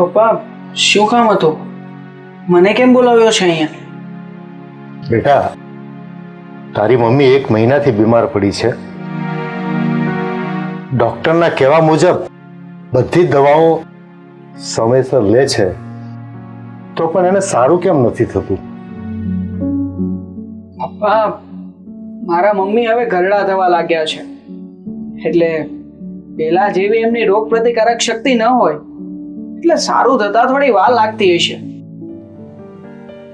પપ્પા શું કામ હતું? મને કેમ બોલાવ્યો છે અહીંયા? બેટા તારી મમ્મી એક મહિનાથી બીમાર પડી છે. ડોક્ટરના કહેવા મુજબ બધી દવાઓ સમયસર લે છે તો પણ એને સારું કેમ નથી થતું? પપ્પા મારા મમ્મી હવે ઘરડા થવા લાગ્યા છે. એટલે પેલા જેવી એમની રોગ પ્રતિકારક શક્તિ ન હોય એટલે સારું થતા થોડી વાર લાગતી હશે.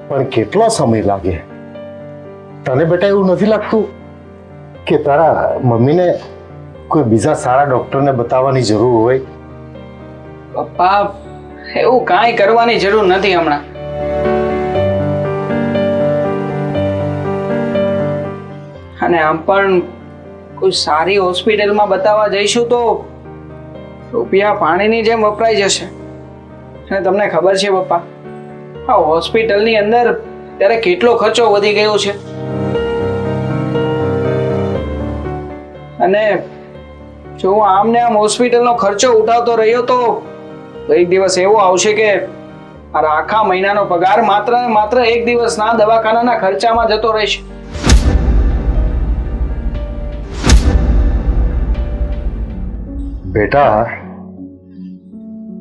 પણ કેટલો સમય લાગે? તને બેટા એવું નથી લાગતું કે તારા મમ્મીને કોઈ બીજા સારા ડોક્ટરને બતાવવાની જરૂર હોય? પપ્પા એવું કાંઈ કરવાની જરૂર નથી હમણાં. અને આમ પણ કોઈ સારી હોસ્પિટલમાં બતાવવા જઈશું તો રૂપિયા પાણીની જેમ વપરાઈ જશે. અને તમને ખબર છે પપ્પા? આ હોસ્પિટલની અંદર ત્યારે કેટલો ખર્ચો વધી ગયો છે? અને જો હું આમને આમ હોસ્પિટલનો ખર્ચો ઉઠાવતો રહ્યો તો એક દિવસ એવો આવશે કે મારા આખા મહિનાનો પગાર માત્ર ને માત્ર એક દિવસના દવાખાનાના ખર્ચામાં જતો રહેશે. બેટા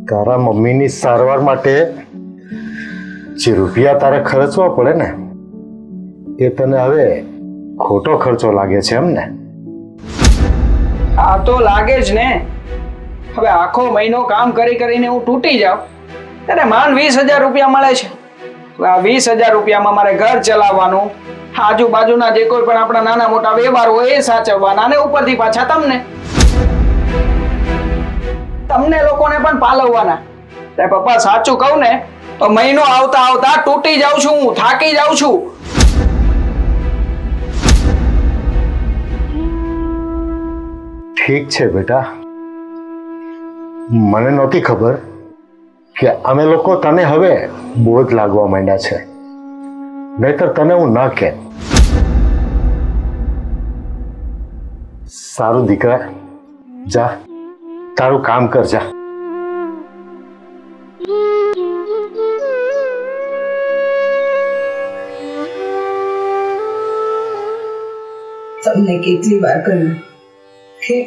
તારા મમ્મીની સારવાર માટે જે રૂપિયા તારે ખર્ચવા પડે ને, એ તને હવે ખોટો ખર્ચો લાગે છે એમ ને? આ તો લાગે જ ને. હવે આખો મહિનો કામ કરી કરીને હું તૂટી જાઉં. ત્યારે માન વીસ હજાર રૂપિયા મળે છે. આ વીસ હજાર રૂપિયામાં મારે ઘર ચલાવવાનું, આજુબાજુના જે કોઈ પણ આપણા નાના મોટા વ્યવહાર હોય એ સાચવવાના અને ઉપરથી પાછા તમને. તમને લોકોને પણ પાલવવાના. તે પપ્પા, સાચું કહું ને, તો મહિનો આવતા આવતા તૂટી જાઉં છું હું, થાકી જાઉં છું. ઠીક છે બેટા. મને નહોતી ખબર કે અમે લોકો તને હવે બોજ લાગવા માંડ્યા છે. નહીતર તને હું ના કે. સારું દીકરા, જા. તારું કામ કર તમને કેટલી વાર કહ્યું કે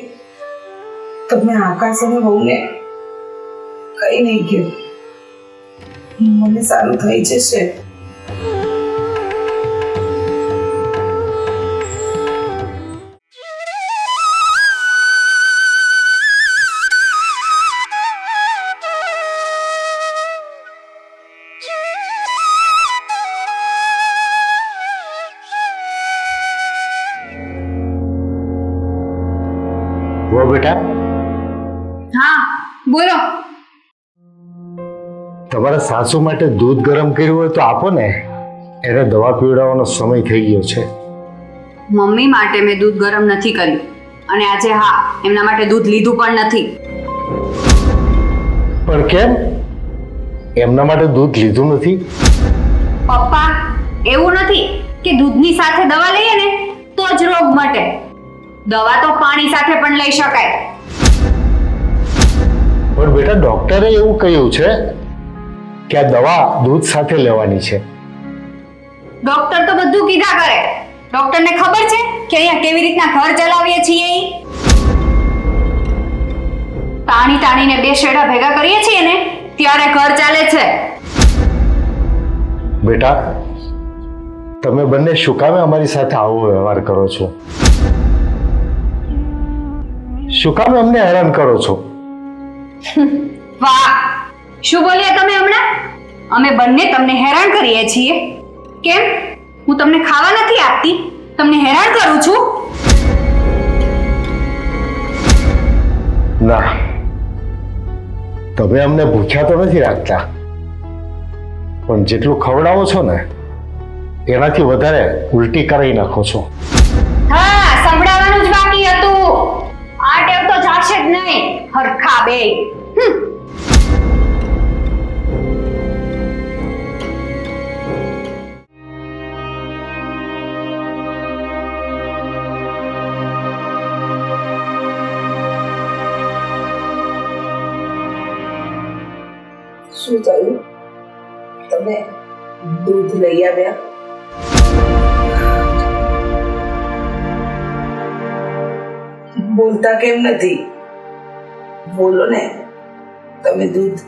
તમે આકાશ અને બહુને કઈ નહીં કહ્યું. મને સારું થઈ જશે. તમારા સાસુ માટે દૂધ ગરમ કર્યું હોય તો આપો ને. એને દવા પીવડાવવાનો સમય થઈ ગયો છે. મમ્મી માટે મેં દૂધ ગરમ નથી કર્યું. અને આજે હા એમના માટે દૂધ લીધું પણ નથી. પણ કેમ? એમના માટે દૂધ લીધું નથી? પપ્પા એવું નથી કે દૂધની સાથે દવા લઈએ ને તો જ રોગ મટે. દવા તો પાણી સાથે પણ લઈ શકાય. પણ બેટા ડોક્ટરે એવું કહ્યું છે કે આ દવા દૂધ સાથે લેવાની છે. ડોક્ટર તો બધું કીધા કરે. ડોક્ટરને ખબર છે કે અહીંયા કેવી રીતના ઘર ચલાવીએ છીએ તાણી તાણીને બે શેડા ભેગા કરીએ છીએ ને ત્યારે ઘર ચાલે છે. બેટા તમે બંને શું કામે અમારી સાથે આવો વ્યવહાર કરો છો? શું કામે અમને હેરાન કરો છો? વાહ. શું બોલ્યા તમે હમણાં? અમે બંને તમને હેરાન કરીએ છીએ. કેમ? હું તમને ખાવા નથી આપતી. તમને હેરાન કરું છું. ના. તમે અમને ભૂખ્યા તો નથી રાખતા. પણ જેટલું ખવડાવો છો ને એનાથી વધારે ઉલટી કરાવી નાખો છો. હા સંભળાવવાનું જ બાકી હતું. આ ટેવ તો જાશે જ નહીં. હરખા બે શું થયું? તમે દૂધ લઈ આવ્યા? બોલતા કેમ નથી? બોલો ને. તમે દૂધ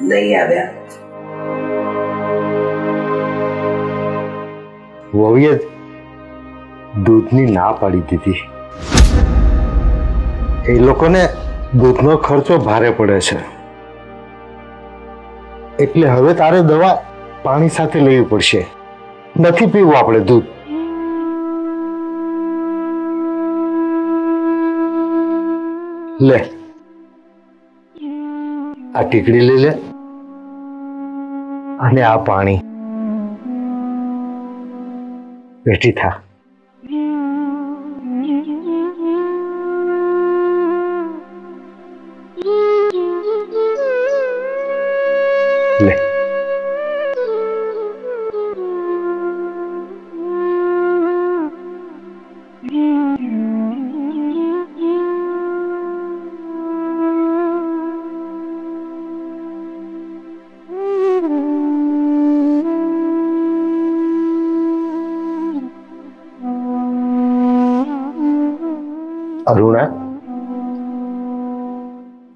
લઈ આવ્યા. વહુએ દૂધની ના પાડી દીધી. એ લોકોને દૂધનો ખર્ચો ભારે પડે છે. એટલે હવે તારે દવા પાણી સાથે લેવી પડશે. નથી પીવું આપણે દૂધ. લે. આ ટીકડી લઈ લે. અને આ પાણી. બેઠી થા.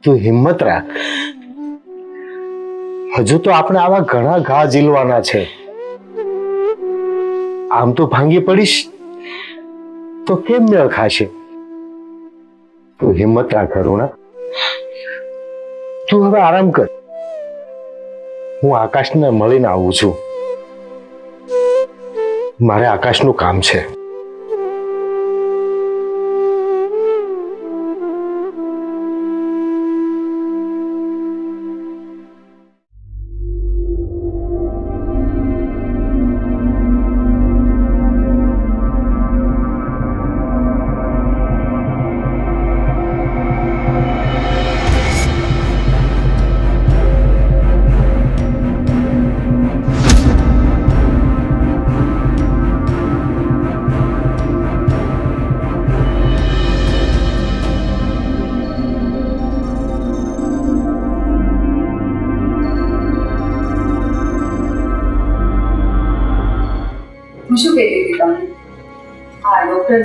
તું હિંમત રાખ. હજુ તો આપણે આવા ઘણા ઘા ઝીલવાના છે. આમ તો ભાંગી પડીશ, તો કેમ મેળ ખાશે? તું હિંમત રાખ, અરુણા. તું હવે આરામ કર. હું આકાશને મળીને આવું છું. મારે આકાશનું કામ છે.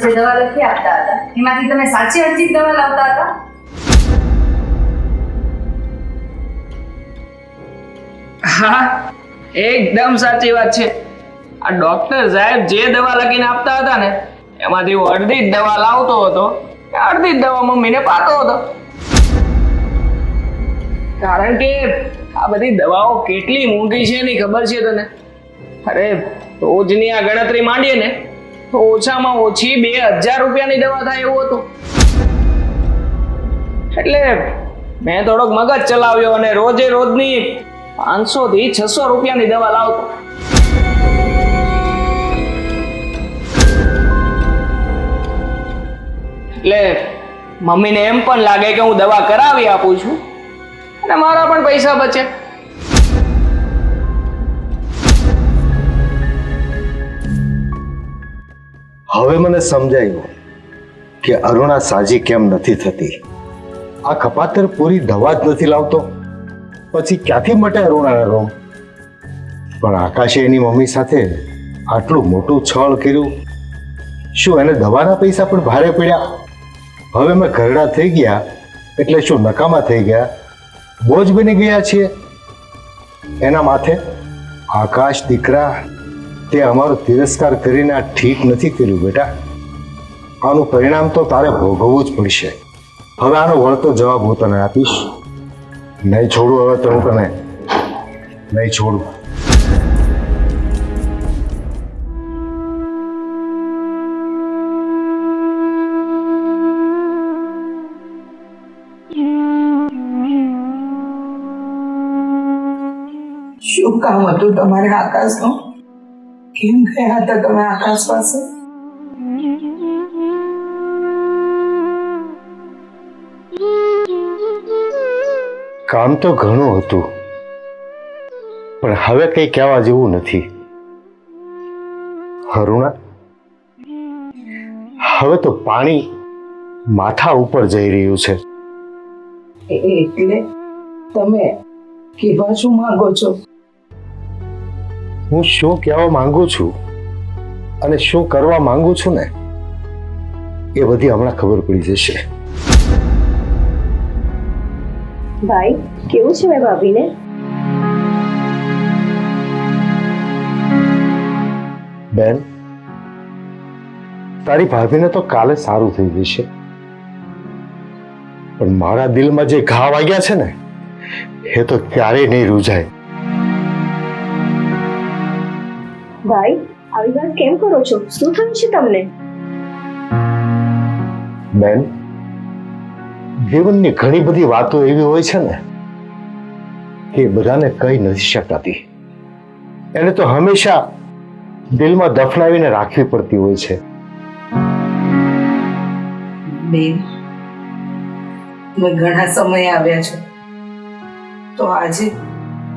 જે દવા લખી આપતા હતા. એમાંથી તમે સાચી અર્થી દવા લાવતા હતા? હા, એકદમ સાચી વાત છે. આ ડોક્ટર સાહેબ જે દવા લખીને આપતા હતા ને, એમાંથી હું અડધી જ દવા લાવતો હતો અડધી જ દવા મમ્મીને પાતો હતો. કારણ કે આ બધી દવાઓ કેટલી મોંઘી છે એની ખબર છે તને? અરે, રોજની આ ગણતરી માંડીએ ને તો ઓછામાં ઓછી બે હજાર રૂપિયાની દવા થાય એવું હતું. એટલે મેં થોડોક મગજ ચલાવ્યો અને રોજે રોજની પાંચસો થી છસો રૂપિયાની દવા લાવતો. એટલે મમ્મીને એમ પણ લાગે કે હું દવા કરાવી આપું છું. અને મારા પણ પૈસા બચે. હવે મને સમજાયું કે અરુણા સાજી કેમ નથી થતી. આ ખપાતર પૂરી દવા જ નથી લાવતો. પછી ક્યાંથી મટે અરુણાને રોગ પણ આકાશે એની મમ્મી સાથે આટલું મોટું છળ કર્યું. શું એને દવાના પૈસા પણ ભારે પડ્યા? હવે મેં ઘરડા થઈ ગયા, એટલે શું નકામા થઈ ગયા? બોજ બની ગયા છીએ. એના માથે આકાશ દીકરા તે અમારો તિરસ્કાર કરીને આ ઠીક નથી કર્યું, બેટા. આનું પરિણામ તો તારે ભોગવવું જ પડશે. હવે આનો વળતો જવાબ હું તને આપીશ. નહીં છોડું હવે તો હું નહીં છોડું. શું કામ હતું તમારે આકાશનું? કેમ ગયા હતા તમે આકાશ પાસે? કામ તો ઘણું હતું પણ હવે કંઈ કહેવા જેવું નથી. હરુણા હવે તો પાણી માથા ઉપર જઈ રહ્યું છે. એટલે તમે કેવા શું માંગો છો? હું શું કહેવા માંગુ છું અને શું કરવા માંગુ છું ને એ બધી હમણાં ખબર પડી જશે. ભાઈ કેવું છે મેં ભાભીને? બેન તારી ભાભીને તો કાલે સારું થઈ જશે. પણ મારા દિલમાં જે ઘા વાગ્યા છે ને એ તો ક્યારેય નહીં રૂજાય. ભાઈ આવી વાત કેમ કરો છો? શું થયું છે તમને? બેન જીવનની ઘણી બધી વાતો એવી હોય છે ને કે બધાને કહી નથી શકાતી. એને તો હંમેશા દિલમાં દફનાવીને રાખવી પડતી હોય છે. બેન તમે ઘણા સમય આવ્યા છો. તો આજે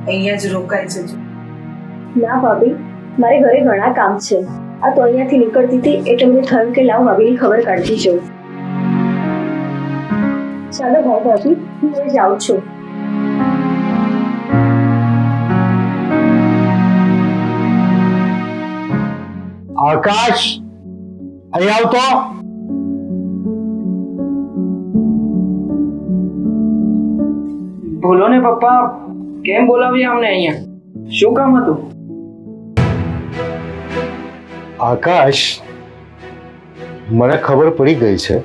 અહીંયા જ રોકાઈ જજો. ના ભાભી મારે ઘરે ઘણા કામ છે. આ તો અહીંયાથી નીકળતી હતી એટલે મને થયું કે લાવ ભાભીની ખબર કાઢતી જઉં. ચાલો ભાઈ ભાભી હું હવે જાઉં છું. આકાશ અહીં આવતો બોલો ને પપ્પા કેમ બોલાવ્યા અમને અહીંયા? શું કામ હતું? આકાશ મને ખબર પડી ગઈ છે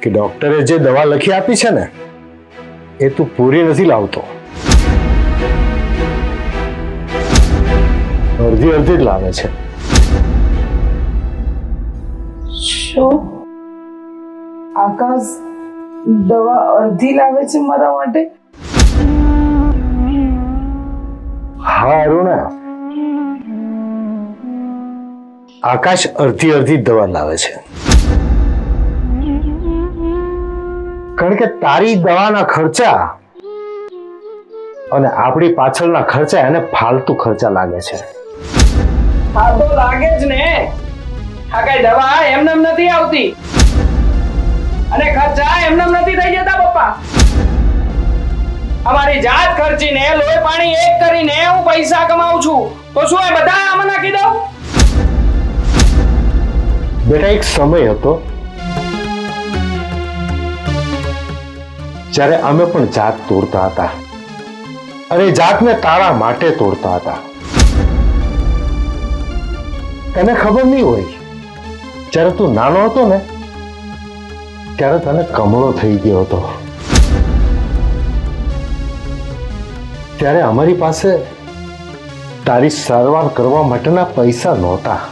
કે ડોક્ટરે જે દવા લખી આપી છે ને એ તું પૂરી નથી લાવતો. અડધી અડધી જ લાવે છે. શું? આકાશ દવા અડધી લાવે છે મારા માટે? હા અરુણા. આકાશ અડધી અડધી દવા લાવે છે. કારણ કે તારી દવાના ખર્ચા અને આપણી પાછળના ખર્ચા એને ફાલતુ ખર્ચા લાગે છે. હા તો લાગે જ ને. આ કઈ દવા એમને નથી આવતી. અને ખર્ચા એમને નથી થઈ જતા, પપ્પા. અમારી જાત ખર્ચીને લોહી પાણી એક કરીને હું પૈસા કમાઉં છું. તો શું એ બધા આમાં નાખી દઉં? બેટા, એક સમય હતો જ્યારે અમે પણ જાત તોડતા હતા અને જાતને તારા માટે તોડતા હતા. તને ખબર નહીં હોય, જ્યારે તું નાનો હતો ને, ત્યારે તને કમળો થઈ ગયો હતો. ત્યારે અમારી પાસે તારી સારવાર કરવા માટેના પૈસા નહોતા.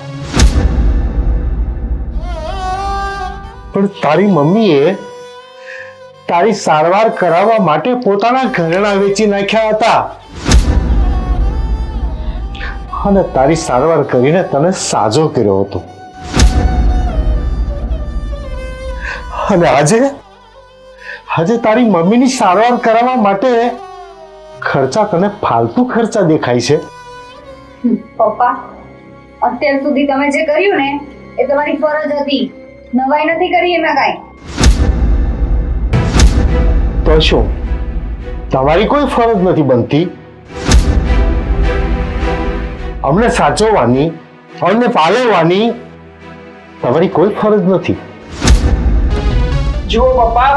પણ તારી મમ્મીએ તારી સારવાર કરાવવા માટે પોતાના ઘરેણા વેચી નાખ્યા હતા. અને તારી સારવાર કરીને તને સાજો કર્યો હતો. અને આજે આજે તારી મમ્મીની સારવાર કરાવવા માટે ખર્ચા તને ફાલતુ ખર્ચા દેખાય છે. પપ્પા, અત્યાર સુધી તમે જે કર્યું ને, એ તમારી ફરજ હતી. નવાઈ નથી કરી એમાં કાંઈ. તો શું? તમારી કોઈ ફરજ નથી બનતી? અમને સાચવવાની અમને પાલવવાની તમારી કોઈ ફરજ નથી. જુઓ પપ્પા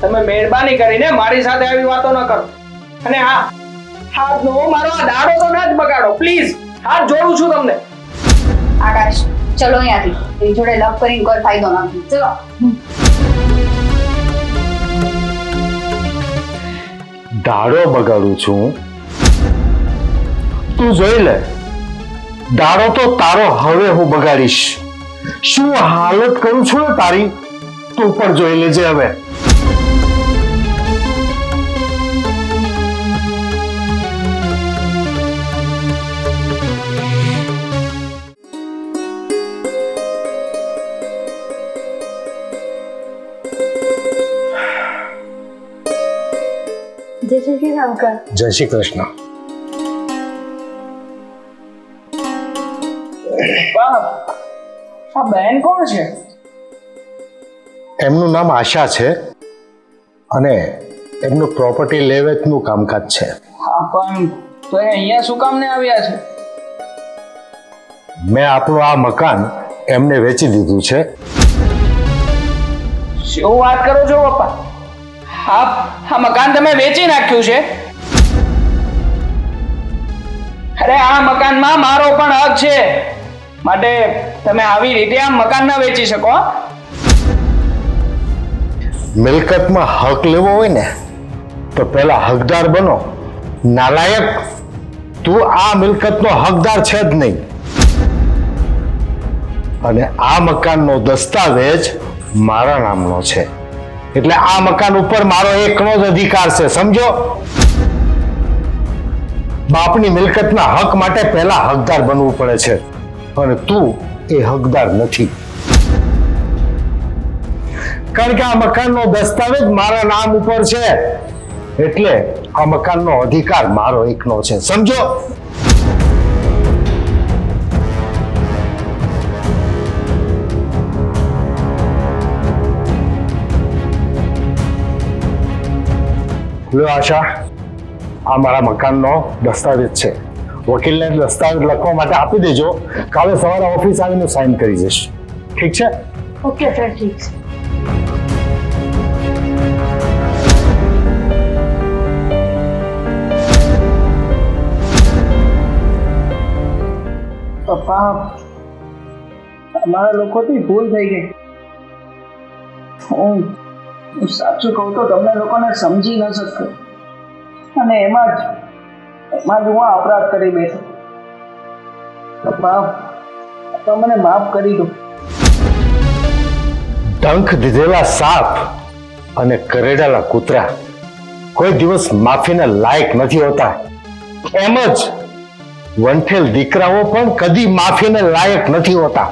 તમે મહેરબાની કરીને મારી સાથે આવી વાતો ન કરો. અને હા હાથનો મારો આ દાડો તો ના જ બગાડો. પ્લીઝ હાથ જોડું છું તમને. આકાશ ચલો અહીંયાથી. એની જોડે લવ કરીને કોઈ ફાયદો નથી ચલો. દાડો બગાડું છું. તું જોઈ લે. દાડો તો તારો હવે હું બગાડીશ. શું હાલત કરું છું તારી? તું પણ જોઈ લેજે હવે. કૃષ્ણ અંકલ જય શ્રી કૃષ્ણ. બાપ આ બહેન કોણ છે? એમનું નામ આશા છે અને એમનું પ્રોપર્ટી લેવેચનું કામકાજ છે. હા પણ તો એ અહીંયા શું કામને આવ્યા છે? મેં આપણું આ મકાન એમને વેચી દીધું છે. શું વાત કરો છો પપ્પા હા આ મકાન તમે વેચી નાખ્યું છે? અરે, આ મકાનમાં મારો પણ હક છે. માટે તમે આવી રીતે આ મકાન ના વેચી શકો મિલકતમાં હક લેવો હોય ને, તો પહેલા હકદાર બનો. નાલાયક, તું આ મિલકતનો હકદાર છે જ નહીં. અને આ મકાનનો દસ્તાવેજ મારા નામનો છે. એટલે આ મકાન ઉપર મારો એકનો જ અધિકાર છે, સમજો? બાપની મિલકતના હક માટે પહેલા હકદાર બનવું પડે છે અને તું એ હકદાર નથી. કારણ કે આ મકાનનો દસ્તાવેજ મારા નામ ઉપર છે, એટલે આ મકાનનો અધિકાર મારો એકનો છે, સમજો? લ્યો આશા આ મારા મકાનનો દસ્તાવેજ છે વકીલને દસ્તાવેજ લખવા માટે આપી દેજો કાલે સવારે ઓફિસ આવીને સાઈન કરી જઈશ ઠીક છે ઓકે સર ઠીક છે પપ્પા અમારા લોકોથી ભૂલ થઈ ગઈ હું હું સાચું કહું તો તમને લોકોને સમજી ન શકતો. અને એમાં જ એમાં જ હું અપરાધ કરી બેઠો. તો મને માફ કરી દો. ડંખ દીધેલા સાપ અને કરેડાલા કૂતરા કોઈ દિવસ માફીના લાયક નથી હોતા. એમ જ વંઠેલ દીકરાઓ પણ કદી માફીને લાયક નથી હોતા.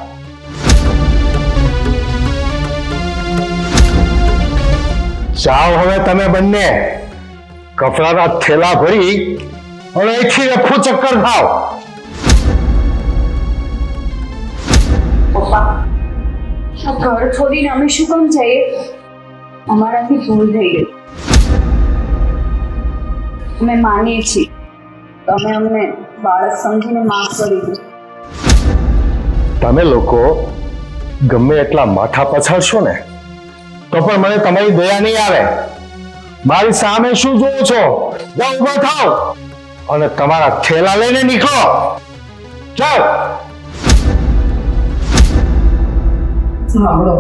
જાઓ હવે તમે બંને કપડાના થેલા ભરી અને અહીંથી રખું ચક્કર ખાઓ પપ્પા આ ઘર છોડીને અમે શું કામ જઈએ અમારાથી ભૂલ થઈ ગઈ અમે માનીએ છીએ તમે અમને બાળક સમજીને માફ કરી દો તમે લોકો ગમે એટલા માથા પછાડશો ને તો પણ મને તમારી દયા નહીં આવે. મારી સામે શું જોવો છો? જાઓ ઊભા થાવ અને તમારા થેલા લઈને નીકળો. ચાલ સાંભળો.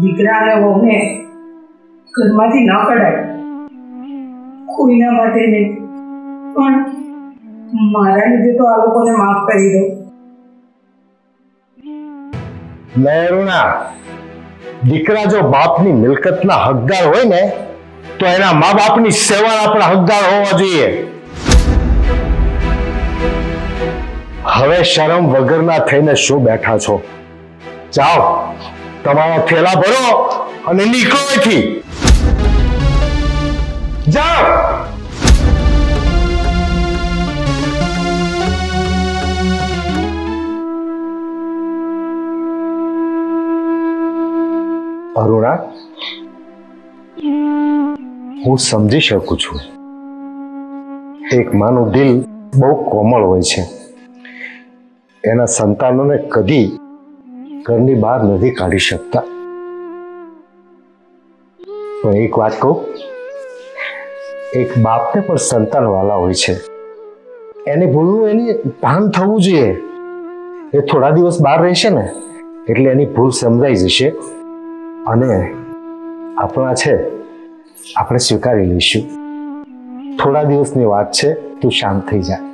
દીકરા અને વહુને ઘરમાંથી ન કઢાય. કોઈના માટે નહીં. પણ મારા લીધે તો આ લોકોને માફ કરી દો. નહેરુના દીકરા જો બાપની મિલકતના હકદાર હોય ને, તો એના મા બાપની સેવા આપણા હકદાર હોવા જોઈએ. હવે શરમ વગરના થઈને શું બેઠા છો? જાઓ, તમારા થેલા ભરો અને નીકળો અહીંથી. જાઓ! અરુણા હું સમજી શકું છું. એક માનું દિલ બહુ કોમળ હોય છે. એના સંતાનોને કદી ઘરની બહાર નથી કાઢી શકતા. પણ એક વાત કહું એક બાપને પણ સંતાન વાલા હોય છે. એને ભૂલનું એની ભાન થવું જોઈએ. એ થોડા દિવસ બહાર રહેશે ને એટલે એની ભૂલ સમજાઈ જશે. અને આપણા છે આપણે સ્વીકારી લઈશું. થોડા દિવસની વાત છે તું શાંત થઈ જા.